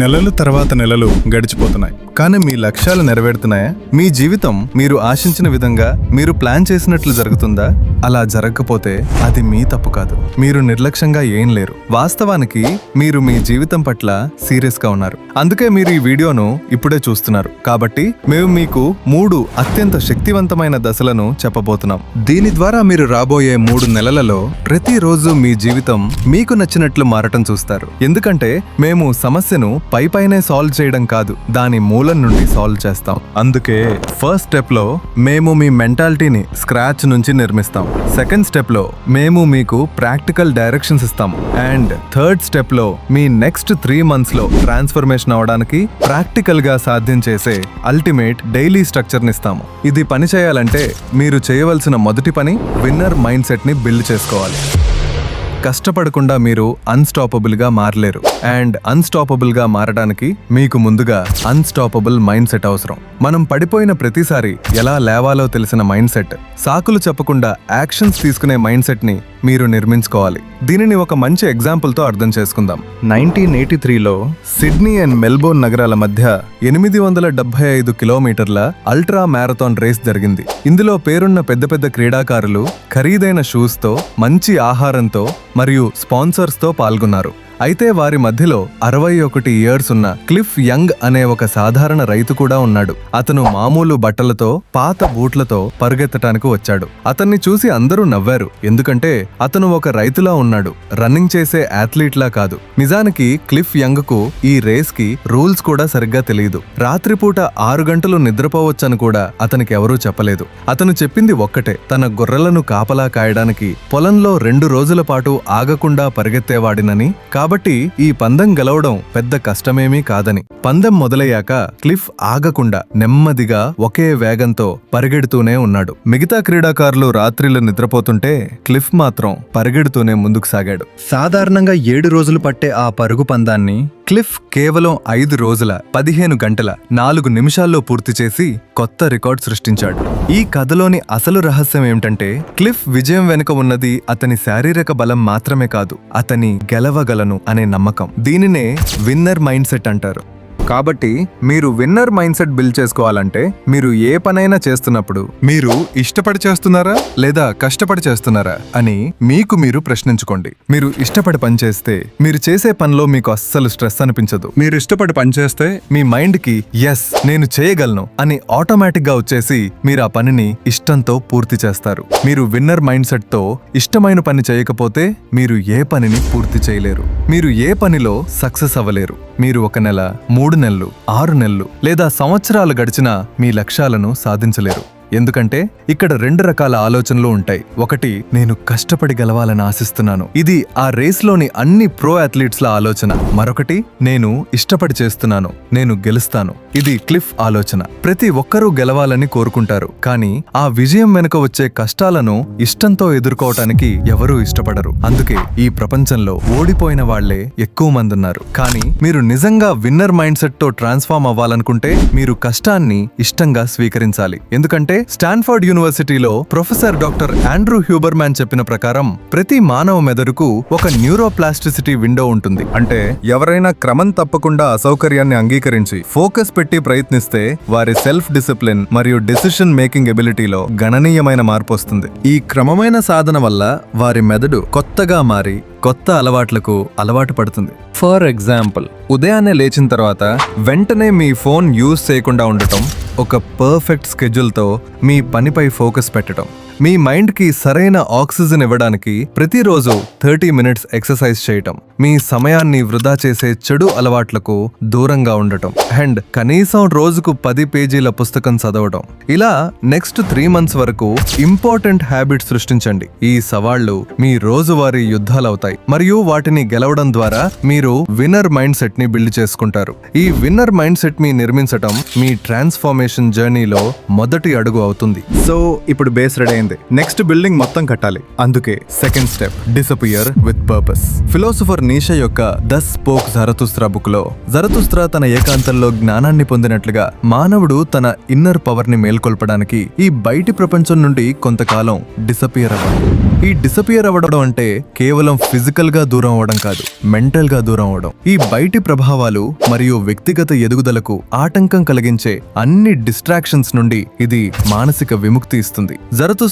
నెలలు తర్వాత నెలలు గడిచిపోతున్నాయి. కానీ మీ లక్ష్యాలు నెరవేరుతున్నాయా? మీ జీవితం మీరు ఆశించిన విధంగా మీరు ప్లాన్ చేసినట్లు జరుగుతుందా? అలా జరగకపోతే అది మీ తప్పు కాదు. మీరు నిర్లక్ష్యంగా ఏం లేరు. వాస్తవానికి మీరు మీ జీవితం పట్ల సీరియస్గా ఉన్నారు. అందుకే మీరు ఈ వీడియోను ఇప్పుడే చూస్తున్నారు. కాబట్టి మేము మీకు మూడు అత్యంత శక్తివంతమైన దశలను చెప్పబోతున్నాం. దీని ద్వారా మీరు రాబోయే మూడు నెలలలో ప్రతిరోజు మీ జీవితం మీకు నచ్చినట్లు మారటం చూస్తారు. ఎందుకంటే మేము సమస్యను పై పైనే సాల్వ్ చేయడం కాదు దాని మూలం నుండి సాల్వ్ చేస్తాం. అందుకే ఫస్ట్ స్టెప్లో మేము మీ మెంటాలిటీని స్క్రాచ్ నుంచి నిర్మిస్తాం. సెకండ్ స్టెప్లో మేము మీకు ప్రాక్టికల్ డైరెక్షన్స్ ఇస్తాం. అండ్ థర్డ్ స్టెప్లో మీ నెక్స్ట్ త్రీ మంత్స్లో ట్రాన్స్ఫర్మేషన్ అవడానికి ప్రాక్టికల్గా సాధ్యం చేసే అల్టిమేట్ డైలీ స్ట్రక్చర్ని ఇస్తాము. ఇది పని చేయాలంటే మీరు చేయవలసిన మొదటి పని విన్నర్ మైండ్ సెట్ని బిల్డ్ చేసుకోవాలి. కష్టపడకుండా మీరు అన్స్టాపబుల్గా మారలేరు. అండ్ అన్స్టాపబుల్గా మారడానికి మీకు ముందుగా అన్స్టాపబుల్ మైండ్ సెట్ అవసరం. మనం పడిపోయిన ప్రతిసారి ఎలా లేవాలో తెలిసిన మైండ్ సెట్ సాకులు చెప్పకుండా యాక్షన్స్ తీసుకునే మైండ్ సెట్ని మీరు నిర్మించుకోవాలి. దీనిని ఒక మంచి ఎగ్జాంపుల్తో అర్థం చేసుకుందాం. నైన్టీన్ ఎయిటీ త్రీలో సిడ్నీ అండ్ మెల్బోర్న్ నగరాల మధ్య ఎనిమిది వందల డెబ్బై ఐదు కిలోమీటర్ల అల్ట్రా మ్యారథాన్ రేస్ జరిగింది. ఇందులో పేరున్న పెద్ద పెద్ద క్రీడాకారులు ఖరీదైన షూస్తో మంచి ఆహారంతో మరియు స్పాన్సర్స్తో పాల్గొన్నారు. అయితే వారి మధ్యలో అరవై ఒకటి ఇయర్స్ ఉన్న క్లిఫ్ యంగ్ అనే ఒక సాధారణ రైతు కూడా ఉన్నాడు. అతను మామూలు బట్టలతో పాత బూట్లతో పరుగెత్తటానికి వచ్చాడు. అతన్ని చూసి అందరూ నవ్వారు. ఎందుకంటే అతను ఒక రైతులా ఉన్నాడు. రన్నింగ్ చేసే అథ్లీట్ లా కాదు. నిజానికి క్లిఫ్ యంగ్కు ఈ రేస్కి రూల్స్ కూడా సరిగ్గా తెలియదు. రాత్రిపూట ఆరు గంటలు నిద్రపోవచ్చని కూడా అతనికి ఎవరూ చెప్పలేదు. అతను చెప్పింది ఒక్కటే. తన గొర్రెలను కాపలా కాయడానికి పొలంలో రెండు రోజుల పాటు ఆగకుండా పరిగెత్తేవాడినని. కాబట్టి ఈ పందెం గెలవడం పెద్ద కష్టమేమీ కాదని. పందెం మొదలయ్యాక క్లిఫ్ ఆగకుండా నెమ్మదిగా ఒకే వేగంతో పరిగెడుతూనే ఉన్నాడు. మిగతా క్రీడాకారులు రాత్రిళ్ళు నిద్రపోతుంటే క్లిఫ్ మాత్రం పరిగెడుతూనే ముందుకు సాగాడు. సాధారణంగా ఏడు రోజులు పట్టే ఆ పరుగు పందాన్ని క్లిఫ్ కేవలం ఐదు రోజుల పదిహేను గంటల నాలుగు నిమిషాల్లో పూర్తి చేసి కొత్త రికార్డ్ సృష్టించాడు. ఈ కథలోని అసలు రహస్యం ఏమిటంటే క్లిఫ్ విజయం వెనుక ఉన్నది అతని శారీరక బలం మాత్రమే కాదు అతని గెలవగలను అనే నమ్మకం. దీనినే విన్నర్ మైండ్ సెట్ అంటారు. కాబట్టి మీరు విన్నర్ మైండ్ సెట్ బిల్డ్ చేసుకోవాలంటే మీరు ఏ పనైనా చేస్తున్నప్పుడు మీరు ఇష్టపడి చేస్తున్నారా లేదా కష్టపడి చేస్తున్నారా అని మీకు మీరు ప్రశ్నించుకోండి. మీరు ఇష్టపడి పని చేస్తే మీరు చేసే పనిలో మీకు అస్సలు స్ట్రెస్ అనిపించదు. మీరు ఇష్టపడి పనిచేస్తే మీ మైండ్కి ఎస్ నేను చేయగలను అని ఆటోమేటిక్గా వచ్చేసి మీరు ఆ పనిని ఇష్టంతో పూర్తి చేస్తారు. మీరు విన్నర్ మైండ్ సెట్తో ఇష్టమైన పని చేయకపోతే మీరు ఏ పనిని పూర్తి చేయలేరు. మీరు ఏ పనిలో సక్సెస్ అవ్వలేరు. మీరు ఒక నెల మూడు నెలలు ఆరు నెలలు లేదా సంవత్సరాలు గడిచినా మీ లక్ష్యాలను సాధించలేరు. ఎందుకంటే ఇక్కడ రెండు రకాల ఆలోచనలు ఉంటాయి. ఒకటి నేను కష్టపడి గెలవాలని ఆశిస్తున్నాను. ఇది ఆ రేస్లోని అన్ని ప్రో అథ్లీట్స్ల ఆలోచన. మరొకటి నేను ఇష్టపడి చేస్తున్నాను. నేను గెలుస్తాను. ఇది క్లిఫ్ ఆలోచన. ప్రతి ఒక్కరూ గెలవాలని కోరుకుంటారు. కానీ ఆ విజయం వెనుక వచ్చే కష్టాలను ఇష్టంతో ఎదుర్కోవటానికి ఎవరూ ఇష్టపడరు. అందుకే ఈ ప్రపంచంలో ఓడిపోయిన వాళ్ళే ఎక్కువ మంది ఉన్నారు. కానీ మీరు నిజంగా విన్నర్ మైండ్ సెట్తో ట్రాన్స్ఫామ్ ట్రాన్స్ఫార్మ్ అవ్వాలనుకుంటే మీరు కష్టాన్ని ఇష్టంగా స్వీకరించాలి. ఎందుకంటే స్టాన్ఫర్డ్ యూనివర్సిటీలో ప్రొఫెసర్ డాక్టర్ ఆండ్రూ హ్యూబర్మ్యాన్ చెప్పిన ప్రకారం ప్రతి మానవ మెదడుకు ఒక న్యూరోప్లాస్టిసిటీ విండో ఉంటుంది. అంటే ఎవరైనా క్రమం తప్పకుండా అసౌకర్యాన్ని అంగీకరించి ఫోకస్ పెట్టి ప్రయత్నిస్తే వారి సెల్ఫ్ డిసిప్లిన్ మరియు డెసిషన్ మేకింగ్ ఎబిలిటీలో గణనీయమైన మార్పు వస్తుంది. ఈ క్రమమైన సాధన వల్ల వారి మెదడు కొత్తగా మారి కొత్త అలవాట్లకు అలవాటు పడుతుంది. ఫర్ ఎగ్జాంపుల్ ఉదయాన్నే లేచిన తర్వాత వెంటనే మీ ఫోన్ యూజ్ చేయకుండా ఉండటం ఒక పర్ఫెక్ట్ స్కెడ్యూల్తో మీ పనిపై ఫోకస్ పెట్టడం మీ మైండ్కి సరైన ఆక్సిజన్ ఇవ్వడానికి ప్రతిరోజు థర్టీ మినిట్స్ ఎక్సర్సైజ్ చేయటం మీ సమయాన్ని వృధా చేసే చెడు అలవాట్లకు దూరంగా ఉండటం అండ్ కనీసం రోజుకు పది పేజీల పుస్తకం చదవడం ఇలా నెక్స్ట్ త్రీ మంత్స్ వరకు ఇంపార్టెంట్ హ్యాబిట్ సృష్టించండి. ఈ సవాళ్ళు మీ రోజువారీ యుద్ధాలవుతాయి. మరియు వాటిని గెలవడం ద్వారా మీరు విన్నర్ మైండ్ సెట్ని బిల్డ్ చేసుకుంటారు. ఈ విన్నర్ మైండ్ సెట్ మీ నిర్మించటం మీ ట్రాన్స్ఫార్మేషన్ జర్నీలో మొదటి అడుగు అవుతుంది. సో ఇప్పుడు బేస్ రెడీ అయిపోయింది నెక్స్ట్ బిల్డింగ్ మొత్తం కట్టాలి. అందుకే second step disappear with purpose philosopher Nietzsche యొక్క ద స్పోక్ జరతుస్త్రా బుక్లో జరతుస్త్రా తన ఏకాంతంలో జ్ఞానాన్ని పొందినట్లుగా మానవుడు తన ఇన్నర్ పవర్ని మేల్కొల్పడానికి ఈ బయటి ప్రపంచం నుండి కొంతకాలం డిసపియర్ అవ్వాలి. ఈ డిసపియర్ అవ్వడం అంటే కేవలం ఫిజికల్గా దూరం అవ్వడం కాదు మెంటల్గా దూరం అవడం ఈ బయటి ప్రభావాలు మరియు వ్యక్తిగత ఎదుగుదలకు ఆటంకం కలిగించే అన్ని డిస్ట్రాక్షన్స్ నుండి ఇది మానసిక విముక్తి ఇస్తుంది.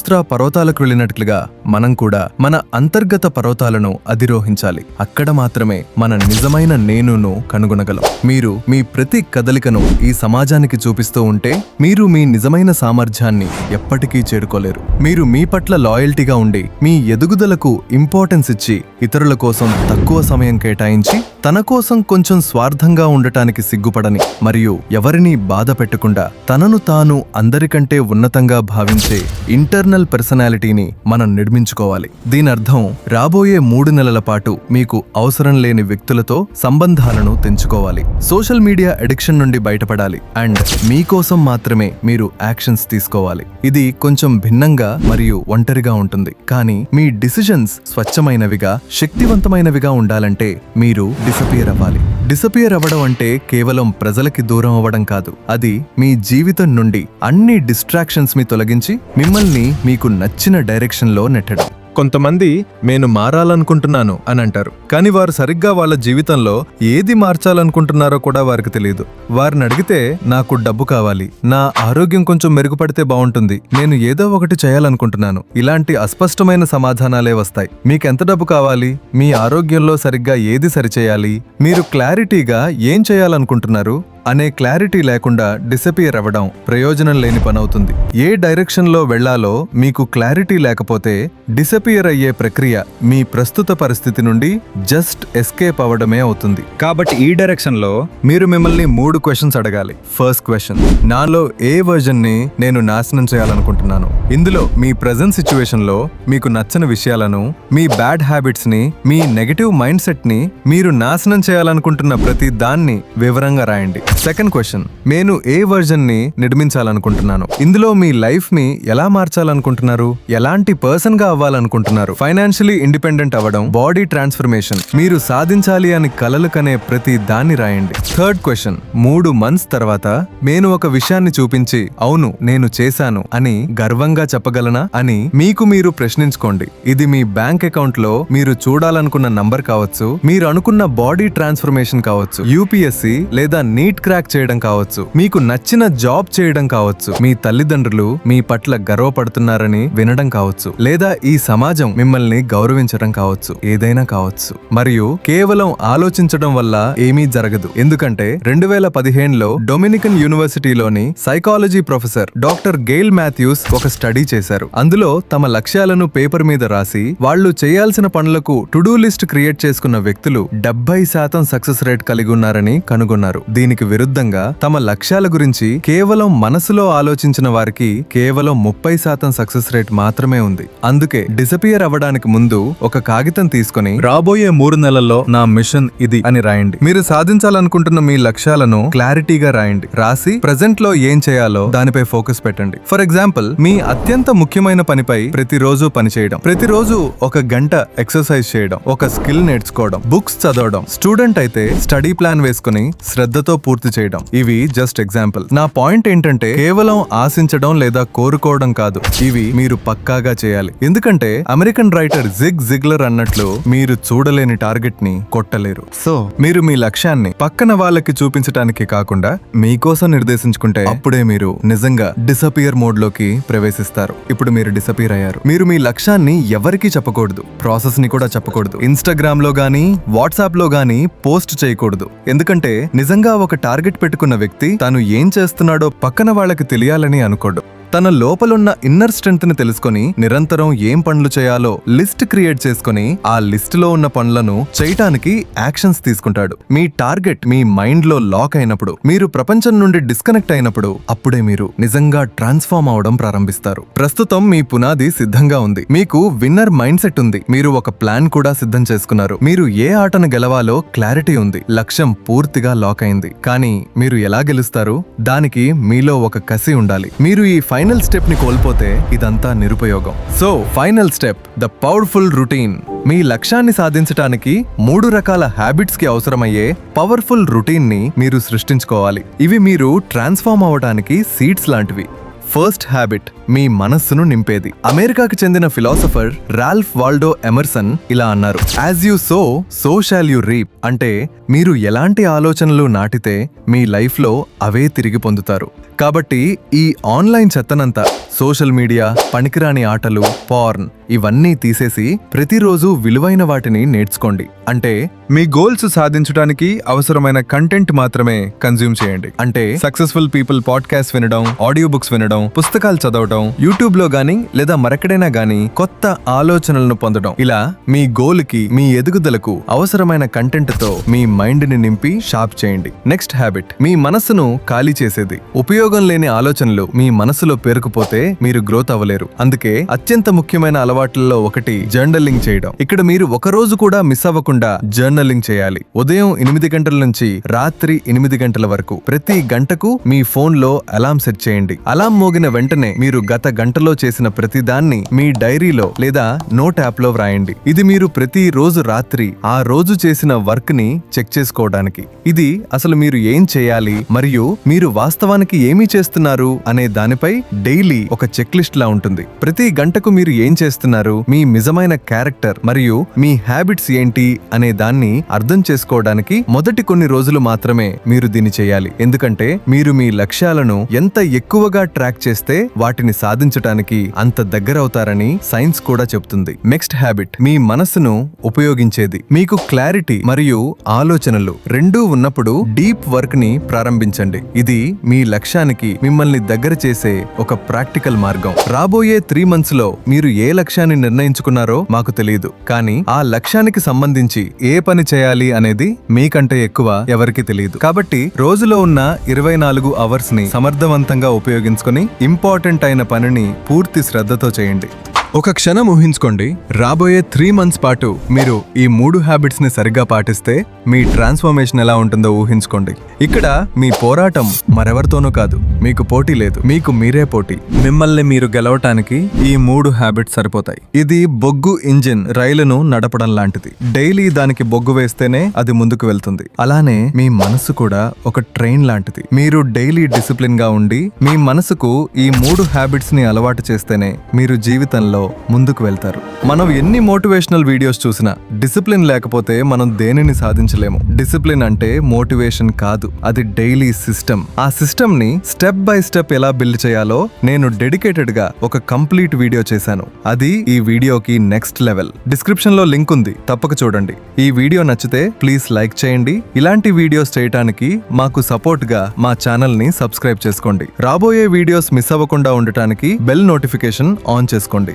జరతుస్త్రా పర్వతాలకు వెళ్ళినట్లుగా మనం కూడా మన అంతర్గత పర్వతాలను అధిరోహించాలి. అక్కడ మాత్రమే మన నిజమైన నేనును కనుగొనగలం. మీరు మీ ప్రతి కదలికను ఈ సమాజానికి చూపిస్తూ ఉంటే మీరు మీ నిజమైన సామర్థ్యాన్ని ఎప్పటికీ చేరుకోలేరు. మీరు మీ పట్ల లాయల్టీగా ఉండి మీ ఎదుగుదలకు ఇంపార్టెన్స్ ఇచ్చి ఇతరుల కోసం తక్కువ సమయం కేటాయించి తన కోసం కొంచెం స్వార్థంగా ఉండటానికి సిగ్గుపడని మరియు ఎవరినీ బాధ పెట్టకుండా తనను తాను అందరికంటే ఉన్నతంగా భావించే ఇంటర్నల్ పర్సనాలిటీని మనం నిర్మించుకోవాలి. దీని అర్థం రాబోయే మూడు నెలల పాటు మీకు అవసరం లేని వ్యక్తులతో సంబంధాలను తెంచుకోవాలి. సోషల్ మీడియా అడిక్షన్ నుండి బయటపడాలి అండ్ మీకోసం మాత్రమే మీరు యాక్షన్స్ తీసుకోవాలి. ఇది కొంచెం భిన్నంగా మరియు ఒంటరిగా ఉంటుంది. కానీ మీ డిసిజన్స్ స్వచ్ఛమైనవిగా శక్తివంతమైనవిగా ఉండాలంటే మీరు డిసపియర్ అవ్వాలి. డిసపియర్ అవ్వడం అంటే కేవలం ప్రజలకి దూరం అవ్వడం కాదు. అది మీ జీవితం నుండి అన్ని డిస్ట్రాక్షన్స్ మీ తొలగించి మిమ్మల్ని మీకు నచ్చిన డైరెక్షన్లో నెట్టడం. కొంతమంది నేను మారాలనుకుంటున్నాను అని అంటారు. కానీ వారు సరిగ్గా వాళ్ళ జీవితంలో ఏది మార్చాలనుకుంటున్నారో కూడా వారికి తెలియదు. వారిని అడిగితే నాకు డబ్బు కావాలి. నా ఆరోగ్యం కొంచెం మెరుగుపడితే బాగుంటుంది. నేను ఏదో ఒకటి చేయాలనుకుంటున్నాను. ఇలాంటి అస్పష్టమైన సమాధానాలే వస్తాయి. మీకెంత డబ్బు కావాలి? మీ ఆరోగ్యంలో సరిగ్గా ఏది సరిచేయాలి? మీరు క్లారిటీగా ఏం చేయాలనుకుంటున్నారు? అనే క్లారిటీ లేకుండా డిసపియర్ అవ్వడం ప్రయోజనం లేని పనవుతుంది ఏ డైరెక్షన్లో వెళ్ళాలో మీకు క్లారిటీ లేకపోతే డిసపియర్ అయ్యే ప్రక్రియ మీ ప్రస్తుత పరిస్థితి నుండి జస్ట్ ఎస్కేప్ అవ్వడమే అవుతుంది. కాబట్టి ఈ డైరెక్షన్లో మీరు మిమ్మల్ని మూడు క్వశ్చన్స్ అడగాలి. ఫస్ట్ క్వశ్చన్ నాలో ఏ వర్జన్ని నేను నాశనం చేయాలనుకుంటున్నాను? ఇందులో మీ ప్రజెంట్ సిచ్యువేషన్లో మీకు నచ్చని విషయాలను మీ బ్యాడ్ హ్యాబిట్స్ని మీ నెగటివ్ మైండ్ సెట్ని మీరు నాశనం చేయాలనుకుంటున్న ప్రతి దాన్ని వివరంగా రాయండి. సెకండ్ క్వశ్చన్ నేను ఏ వర్జన్ని నిర్మించాలనుకుంటున్నాను? ఇందులో మీ లైఫ్ని ఎలా మార్చాలనుకుంటున్నారు? ఎలాంటి పర్సన్గా అవ్వాలనుకుంటున్నారు? ఫైనాన్షియలీ ఇండిపెండెంట్ అవ్వడం బాడీ ట్రాన్స్ఫర్మేషన్ మీరు సాధించాలి అని కలలు కనే ప్రతి దాన్ని రాయండి. Third question. మూడు మంత్స్ తర్వాత నేను ఒక విషయాన్ని చూపించి అవును నేను చేశాను అని గర్వంగా చెప్పగలనా అని మీకు మీరు ప్రశ్నించుకోండి. ఇది మీ బ్యాంక్ అకౌంట్లో మీరు చూడాలనుకున్న నంబర్ కావచ్చు మీరు అనుకున్న బాడీ ట్రాన్స్ఫర్మేషన్ కావచ్చు యూపీఎస్సి లేదా నీట్ క్రాక్ చేయడం కావచ్చు మీకు నచ్చిన జాబ్ చేయడం కావచ్చు మీ తల్లిదండ్రులు మీ పట్ల గర్వపడుతున్నారని వినడం కావచ్చు లేదా ఈ సమాజం మిమ్మల్ని గౌరవించడం కావచ్చు ఏదైనా కావచ్చు. మరియు కేవలం ఆలోచించడం వల్ల ఏమీ జరగదు. ఎందుకంటే రెండు వేల పదిహేనులో Dominican యూనివర్సిటీలోని psychology professor doctor Gail Matthews ఒక స్టడీ చేశారు. అందులో తమ లక్ష్యాలను పేపర్ మీద రాసి వాళ్ళు చేయాల్సిన పనులకు టు డూ లిస్ట్ క్రియేట్ చేసుకున్న వ్యక్తులు డెబ్బై శాతం సక్సెస్ రేట్ కలిగి ఉన్నారని కనుగొన్నారు. దీనికి విరుద్ధంగా తమ లక్ష్యాల గురించి కేవలం మనసులో ఆలోచించిన వారికి కేవలం ముప్పై శాతం సక్సెస్ రేట్ మాత్రమే ఉంది. అందుకే డిసపియర్ అవ్వడానికి ముందు ఒక కాగితం తీసుకొని రాబోయే మూడు నెలల్లో నా మిషన్ ఇది అని రాయండి. మీరు సాధించాలనుకుంటున్న మీ లక్ష్యాలను క్లారిటీగా రాయండి. రాసి ప్రజెంట్లో ఏం చేయాలో దానిపై ఫోకస్ పెట్టండి. ఫర్ ఎగ్జాంపుల్ మీ అత్యంత ముఖ్యమైన పనిపై ప్రతిరోజు పనిచేయడం. ప్రతిరోజు ఒక గంట ఎక్సర్సైజ్ చేయడం. ఒక స్కిల్ నేర్చుకోవడం. బుక్స్ చదవడం. స్టూడెంట్ అయితే స్టడీ ప్లాన్ వేసుకుని శ్రద్ధతో పూర్తి చేయడం. ఇవి జస్ట్ ఎగ్జాంపుల్. నా పాయింట్ ఏంటంటే కేవలం ఆశించడం లేదా కోరుకోవడం కాదు. ఇవి మీరు పక్కాగా చేయాలి. ఎందుకంటే అమెరికన్ రైటర్ జిగ్ జిగ్లర్ అన్నట్లు మీరు చూడలేని టార్గెట్ని కొట్టలేరు. సో మీరు మీ లక్ష్యాన్ని పక్కన వాళ్ళకి చూపించడానికి కాకుండా మీకోసం నిర్దేశించుకుంటే అప్పుడే మీరు నిజంగా డిసపియర్ మోడ్లోకి ప్రవేశిస్తారు. ఇప్పుడు మీరు డిసపియర్ అయ్యారు. మీరు మీ లక్ష్యాన్ని ఎవరికీ చెప్పకూడదు. ప్రాసెస్ని కూడా చెప్పకూడదు. ఇన్స్టాగ్రామ్లో గానీ వాట్సాప్లో గానీ పోస్ట్ చేయకూడదు. ఎందుకంటే నిజంగా ఒక టార్గెట్ పెట్టుకున్న వ్యక్తి తాను ఏం చేస్తున్నాడో పక్కన వాళ్ళకి తెలియాలని అనుకోడు. తన లోపలున్న ఇన్నర్ స్ట్రెంగ్త్ని తెలుసుకొని నిరంతరం ఏం పనులు చేయాలో లిస్ట్ క్రియేట్ చేసుకుని ఆ లిస్టులో ఉన్న పనులను చేయటానికి యాక్షన్స్ తీసుకుంటాడు. మీ టార్గెట్ మీ మైండ్లో లాక్ అయినప్పుడు మీరు ప్రపంచం నుండి డిస్కనెక్ట్ అయినప్పుడు అప్పుడే మీరు నిజంగా ట్రాన్స్ఫార్మ్ అవడం ప్రారంభిస్తారు. ప్రస్తుతం మీ పునాది సిద్ధంగా ఉంది. మీకు విన్నర్ మైండ్ సెట్ ఉంది. మీరు ఒక ప్లాన్ కూడా సిద్ధం చేసుకున్నారు. మీరు ఏ ఆటను గెలవాలో క్లారిటీ ఉంది. లక్ష్యం పూర్తిగా లాక్ అయింది. కానీ మీరు ఎలా గెలుస్తారు? దానికి మీలో ఒక కసి ఉండాలి. మీరు ఈ ఫైనల్ స్టెప్ని కోల్పోతే ఇదంతా నిరుపయోగం. So final step the powerful routine. మీ లక్ష్యాన్ని సాధించటానికి మూడు రకాల హ్యాబిట్స్కి అవసరమయ్యే పవర్ఫుల్ రొటీన్ని మీరు సృష్టించుకోవాలి. ఇవి మీరు ట్రాన్స్ఫార్మ్ అవడానికి సీడ్స్ లాంటివి. ఫస్ట్ హ్యాబిట్ మీ మనస్సును నింపేది. అమెరికాకు చెందిన ఫిలాసఫర్ రాల్ఫ్ వాల్డో ఎమర్సన్ ఇలా అన్నారు. As you sow so shall you reap అంటే మీరు ఎలాంటి ఆలోచనలు నాటితే మీ లైఫ్లో అవే తిరిగి పొందుతారు. కాబట్టి ఈ ఆన్లైన్ చెత్తనంతా సోషల్ మీడియా పనికిరాని ఆటలు పార్న్ ఇవన్నీ తీసేసి ప్రతిరోజు విలువైన వాటిని నేర్చుకోండి. అంటే మీ గోల్స్ సాధించడానికి అవసరమైన కంటెంట్ మాత్రమే కన్జ్యూమ్ చేయండి. అంటే సక్సెస్ఫుల్ పీపుల్ పాడ్కాస్ట్ వినడం ఆడియో బుక్స్ వినడం పుస్తకాలు చదవడం యూట్యూబ్లో గానీ లేదా మరెక్కడైనా గానీ కొత్త ఆలోచనలను పొందడం. ఇలా మీ గోల్కి మీ ఎదుగుదలకు అవసరమైన కంటెంట్తో మీ మైండ్ని నింపి షార్ప్ చేయండి. నెక్స్ట్ హ్యాబిట్ మీ మనసును ఖాళీ చేసేది. ఉపయోగం లేని ఆలోచనలు మీ మనసులో పేరుకుపోతే మీరు గ్రోత్ అవ్వలేరు. అందుకే అత్యంత ముఖ్యమైన అలవాట్లలో ఒకటి జర్నలింగ్ చేయడం. ఇక్కడ మీరు ఒక రోజు కూడా మిస్ అవ్వకుండా జర్నలింగ్ చేయాలి. ఉదయం ఎనిమిది గంటల నుంచి రాత్రి ఎనిమిది గంటల వరకు. ప్రతి గంటకు మీ ఫోన్లో అలాం సెట్ చేయండి. అలాం మోగిన వెంటనే మీరు గత గంటలో చేసిన ప్రతి దాన్ని మీ డైరీలో లేదా నోట్ యాప్లో వ్రాయండి. ఇది మీరు ప్రతి రోజు రాత్రి ఆ రోజు చేసిన వర్క్ని చెక్ చేసుకోవడానికి. ఇది అసలు మీరు ఏం చేయాలి? మరియు మీరు వాస్తవానికి ఏమి చేస్తున్నారు? అనే దానిపై డైలీ ఒక చెక్ లిస్ట్ లా ఉంటుంది. ప్రతి గంటకు మీరు ఏం చేస్తున్నారు? మీ నిజమైన క్యారెక్టర్ మరియు మీ హ్యాబిట్స్ ఏంటి? అనే దాన్ని అర్థం చేసుకోవడానికి మొదటి కొన్ని రోజులు మాత్రమే మీరు దీన్ని చేయాలి. ఎందుకంటే మీరు మీ లక్ష్యాలను ఎంత ఎక్కువగా ట్రాక్ చేస్తే వాటిని సాధించటానికి అంత దగ్గరవుతారని సైన్స్ కూడా చెప్తుంది. నెక్స్ట్ హ్యాబిట్ మీ మనస్సును ఉపయోగించేది. మీకు క్లారిటీ మరియు ఆలోచనలు రెండూ ఉన్నప్పుడు డీప్ వర్క్ని ప్రారంభించండి. ఇది మీ లక్ష్యానికి మిమ్మల్ని దగ్గర చేసే ఒక ప్రాక్టికల్ మార్గం. రాబోయే త్రీ మంత్స్లో మీరు ఏ లక్ష్యాన్ని నిర్ణయించుకున్నారో మాకు తెలియదు. కానీ ఆ లక్ష్యానికి సంబంధించి ఏ పని చేయాలి అనేది మీకంటే ఎక్కువ ఎవరికి తెలియదు. కాబట్టి రోజులో ఉన్న ఇరవై నాలుగు అవర్స్ని సమర్థవంతంగా ఉపయోగించుకొని ఇంపార్టెంట్ అయిన పనిని పూర్తి శ్రద్ధతో చేయండి. ఒక క్షణం ఊహించుకోండి. రాబోయే త్రీ మంత్స్ పాటు మీరు ఈ మూడు హ్యాబిట్స్ని సరిగ్గా పాటిస్తే మీ ట్రాన్స్ఫర్మేషన్ ఎలా ఉంటుందో ఊహించుకోండి. ఇక్కడ మీ పోరాటం మరెవరితోనూ కాదు. మీకు పోటీ లేదు. మీకు మీరే పోటీ. మిమ్మల్ని మీరు గెలవటానికి ఈ మూడు హ్యాబిట్స్ సరిపోతాయి. ఇది బొగ్గు ఇంజిన్ రైలును నడపడం లాంటిది. డైలీ దానికి బొగ్గు వేస్తేనే అది ముందుకు వెళ్తుంది. అలానే మీ మనసు కూడా ఒక ట్రైన్ లాంటిది. మీరు డైలీ డిసిప్లిన్గా ఉండి మీ మనసుకు ఈ మూడు హ్యాబిట్స్ని అలవాటు చేస్తేనే మీరు జీవితంలో ముందుకు వెళ్తారు. మనం ఎన్ని మోటివేషనల్ వీడియోస్ చూసినా డిసిప్లిన్ లేకపోతే మనం దేనిని సాధించలేము. డిసిప్లిన్ అంటే మోటివేషన్ కాదు అది డైలీ సిస్టమ్. ఆ సిస్టమ్ని స్టెప్ బై స్టెప్ ఎలా బిల్డ్ చేయాలో నేను డెడికేటెడ్గా ఒక కంప్లీట్ వీడియో చేశాను. అది ఈ వీడియోకి నెక్స్ట్ లెవెల్. డిస్క్రిప్షన్లో లింక్ ఉంది తప్పక చూడండి. ఈ వీడియో నచ్చితే ప్లీజ్ లైక్ చేయండి. ఇలాంటి వీడియోస్ చేయటానికి మాకు సపోర్ట్గా మా ఛానల్ని సబ్స్క్రైబ్ చేసుకోండి. రాబోయే వీడియోస్ మిస్ అవ్వకుండా ఉండటానికి బెల్ నోటిఫికేషన్ ఆన్ చేసుకోండి.